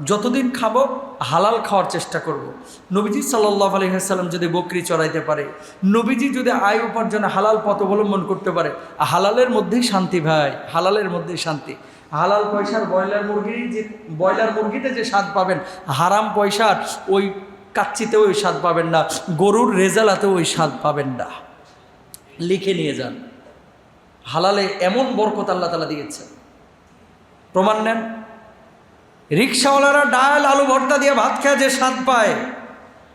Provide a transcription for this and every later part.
যতদিন খাব, হালাল খাওয়ার চেষ্টা করব। নবীজি সাল্লাহ আলহিহাল্লাম যদি বকরি চড়াইতে পারে, নবীজি যদি আয় উপার্জনে হালাল পথ অবলম্বন করতে পারে, হালালের মধ্যেই শান্তি ভাই, হালালের মধ্যেই শান্তি। হালাল পয়সার ব্রয়লার মুরগি যে, ব্রয়লার মুরগিতে যে স্বাদ পাবেন, হারাম পয়সার ওই কাচ্চিতেও ওই স্বাদ পাবেন না, গরুর রেজালাতেও ওই স্বাদ পাবেন না। লিখে নিয়ে যান। হালালে এমন বরকত আল্লাহ তালা দিয়েছে প্রমাণ নেন। রিক্সাওয়ালারা ডাল আলু ভর্তা দিয়ে ভাত খেয়ে যে স্বাদ পায়।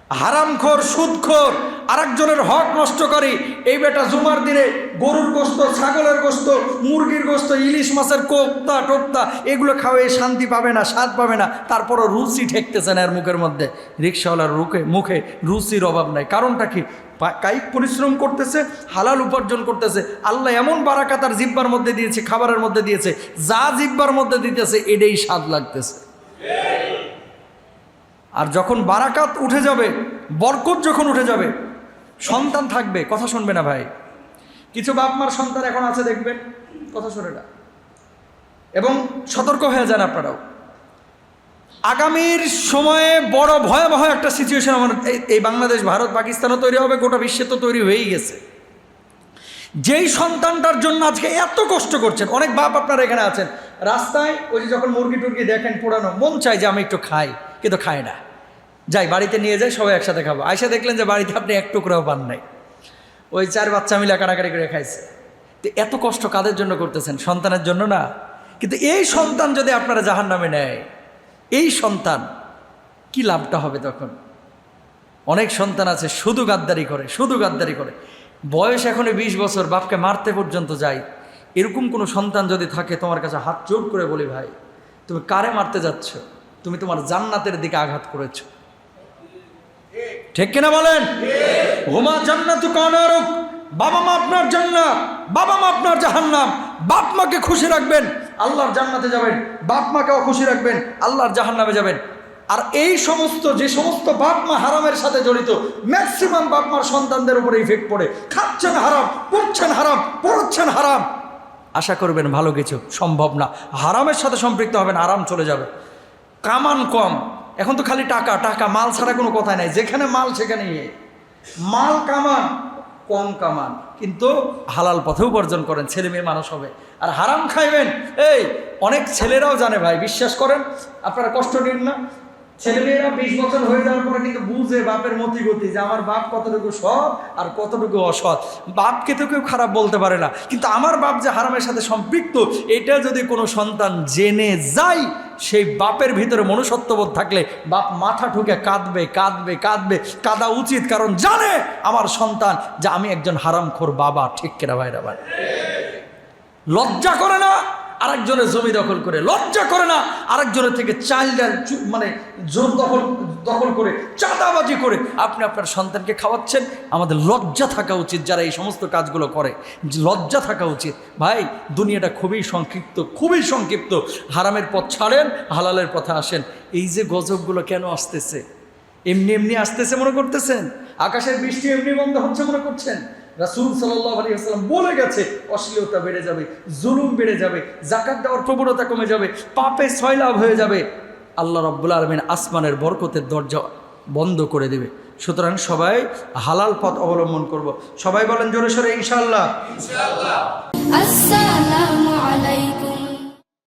হারামখোর, সুদখোর, আরেকজনের হক নষ্ট করে। এই বেটা জুমার দিনে গরুর গোস্ত, ছাগলের গোস্ত, মুরগির গোস্ত, ইলিশ মাছের কোপ্তা টোপ্তা, এগুলো খাওয়াই শান্তি পাবে না, স্বাদ পাবে না। তারপরও রুচি ঠেকতেছে না এর মুখের মধ্যে। রিক্সাওয়ালার রুখে, মুখে রুচির অভাব নাই। কারণটা কি? কায়িক পরিশ্রম করতেছে, হালাল উপার্জন করতেছে। আল্লাহ এমন বারাকা তার জিব্বার মধ্যে দিয়েছে, খাবারের মধ্যে দিয়েছে, যা জিব্বার মধ্যে দিতেছে, এটাই স্বাদ লাগতেছে। আর যখন বারাকাত উঠে যাবে, বরকত যখন উঠে যাবে, সন্তান থাকবে, কথা শুনবে না ভাই। কিছু বাপ মার সন্তান এখন আছে, দেখবেন, কথা শোনে না। এবং সতর্ক হয়ে যান আপনারাও। আগামীর সময়ে বড় ভয়াবহ একটা সিচুয়েশন আমার এই- বাংলাদেশ, ভারত, পাকিস্তানও তৈরি হবে, গোটা বিশ্বে তো তৈরি হয়েই গেছে। যেই সন্তানটার জন্য আজকে এত কষ্ট করছেন, অনেক বাপ আপনারা এখানে আছেন। রাস্তায় ওই যে যখন মুরগি টুরগি দেখেন পোড়ানো, মন চায় যে আমি একটু খাই। কিন্তু খায় না। যাই, বাড়িতে নিয়ে যাই, সবাই একসাথে খাব। আয়সা দেখলেন যে বাড়িতে আপনি এক টুকরাও পান নাই। ওই চার বাচ্চা মিলে কাটাকাটি করে খাইছে। তো এত কষ্ট কাদের জন্য করতেছেন? সন্তানের জন্য না। কিন্তু এই সন্তান যদি আপনারা জাহান নামে নেয়, এই সন্তান কি লাভটা হবে তখন? অনেক সন্তান আছে, শুধু গাদ্দারি করে, শুধু গাদ্দারি করে। বয়স এখনও বিশ বছর, বাপকে মারতে পর্যন্ত যায়। এরকম কোনো সন্তান যদি থাকে, তোমার কাছে হাত জোর করে বলি ভাই, তুমি কারে মারতে যাচ্ছ? তুমি তোমার জান্নাতের দিকে আঘাত করেছ। ঠিক কিনা বলেন? হোমা জান্নাতু বাবা মা আপনার জান্নাত, বাবা মা আপনার জাহান্নাম। বাপ মাকে খুশি রাখবেন, আল্লাহর জান্নাতে যাবেন। বাপ মাকেও খুশি রাখবেন, আল্লাহর জাহান্নামে যাবেন। আর এই সমস্ত, যে সমস্ত বাপ মা হারামের সাথে জড়িত ম্যাক্সিমাম বাপ মার সন্তানদের উপরে ইফেক্ট পড়ে। খাচ্ছেন হারাম, পড়ছেন হারাম পড়ছেন হারাম। আশা করবেন ভালো কিছু, সম্ভব না। হারামের সাথে সম্পৃক্ত হবেন, আরাম চলে যাবে। কামান কম। এখন তো খালি টাকা টাকা, মাল ছাড়া কোনো কথা নাই। যেখানে মাল, সেখানে ইয়ে। মাল কামান, কম কামান। কিন্তু হালাল পথে উপার্জন করেন, ছেলে মেয়ে মানুষ হবে। আর হারাম খাইবেন, এই, অনেক ছেলেরাও জানে ভাই, বিশ্বাস করেন, আপনারা কষ্ট নিন না। ছেলেমেয়েরা বিশ বছর হয়ে যাওয়ার পরে কিন্তু বুঝে বাপের মতি গতি যে আমার বাপ কতটুকু সৎ আর কতটুকু অসৎ। বাপকে তো কেউ খারাপ বলতে পারে না। কিন্তু আমার বাপ যে হারামের সাথে সম্পৃক্ত, এটা যদি কোনো সন্তান জেনে যায় সেই বাপের ভিতরে মনুষ্যত্ববোধ থাকলে বাপ মাথা ঠুকে কাঁদবে কাঁদবে কাঁদবে। কাঁদা উচিত, কারণ জানে আমার সন্তান যে আমি একজন হারামখোর বাবা। ঠিক কেনা ভাইরা ভাই? লজ্জা করে না? আরেকজনের জমি দখল করে। লজ্জা করে না আরেকজনের থেকে চাল ডাল মানে জোর দখল দখল করে, চাঁদাবাজি করে আপনি আপনার সন্তানকে খাওয়াচ্ছেন। আমাদের লজ্জা থাকা উচিত যারা এই সমস্ত কাজগুলো করে। লজ্জা থাকা উচিত। ভাই, দুনিয়াটা খুবই সংক্ষিপ্ত খুবই সংক্ষিপ্ত। হারামের পথ ছাড়েন, হালালের পথে আসেন। এই যে গজবগুলো কেন আসতেছে? এমনি এমনি আসতেছে মনে করতেছেন? আকাশের বৃষ্টি এমনি বন্ধ হচ্ছে মনে করছেন? রাসুল সাল্লাহ আলী আসসালাম বলে গেছে, অশ্লীলতা বেড়ে যাবে, জুলুম বেড়ে যাবে জাকাত দেওয়ার প্রবণতা কমে যাবে, পাপে সয়লাভ হয়ে যাবে। আল্লাহ রব্বুল আলমিন আসমানের বরকতের দরজা বন্ধ করে দেবে। সুতরাং সবাই হালাল পথ অবলম্বন করব। সবাই বলেন জোরে সরে ইনশাল্লাহ আসসালামু আলাইকুম।